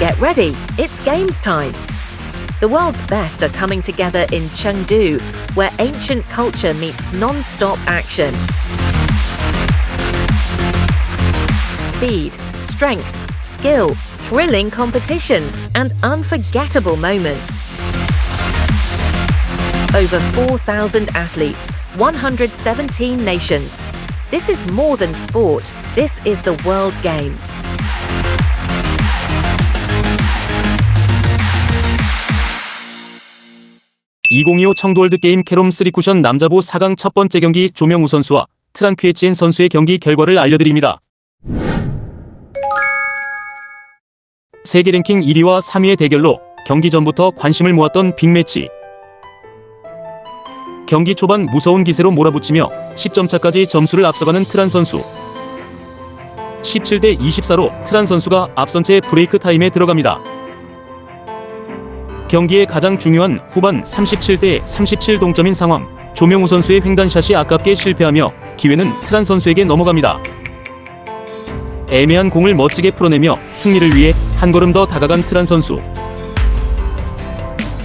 Get ready, it's games time. The world's best are coming together in Chengdu, where ancient culture meets non stop action. Speed, strength, skill, thrilling competitions, and unforgettable moments. Over 4,000 athletes, 117 nations. This is more than sport, this is the World Games. (2025) 청도 월드 게임 캐롬 3 쿠션 남자부 4강 첫 번째 경기 조명우 선수와 트랑퀴에치엔 선수의 경기 결과를 알려드립니다. 세계 랭킹 1위와 3위의 대결로 경기 전부터 관심을 모았던 빅매치. 경기 초반 무서운 기세로 몰아붙이며 10점 차까지 점수를 앞서가는 트란 선수. 17대 24로 트란 선수가 앞선 채 브레이크 타임에 들어갑니다. 경기의 가장 중요한 후반 37대 37 동점인 상황. 조명우 선수의 횡단샷이 아깝게 실패하며 기회는 트란 선수에게 넘어갑니다. 애매한 공을 멋지게 풀어내며 승리를 위해 한 걸음 더 다가간 트란 선수.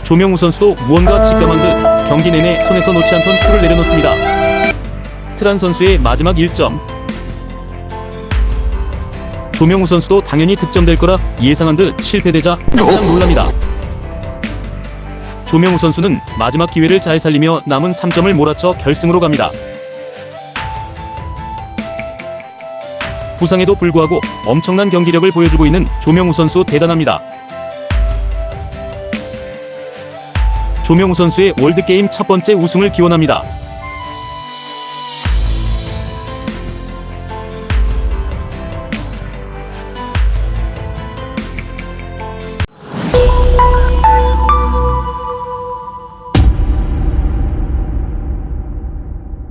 조명우 선수도 무언가 직감한 듯 경기 내내 손에서 놓지 않던 풀을 내려놓습니다. 트란 선수의 마지막 1점. 조명우 선수도 당연히 득점될 거라 예상한 듯 실패되자 깜짝 놀랍니다. 조명우 선수는 마지막 기회를 잘 살리며 남은 3점을 몰아쳐 결승으로 갑니다. 부상에도 불구하고 엄청난 경기력을 보여주고 있는 조명우 선수 대단합니다. 조명우 선수의 월드게임 첫 번째 우승을 기원합니다.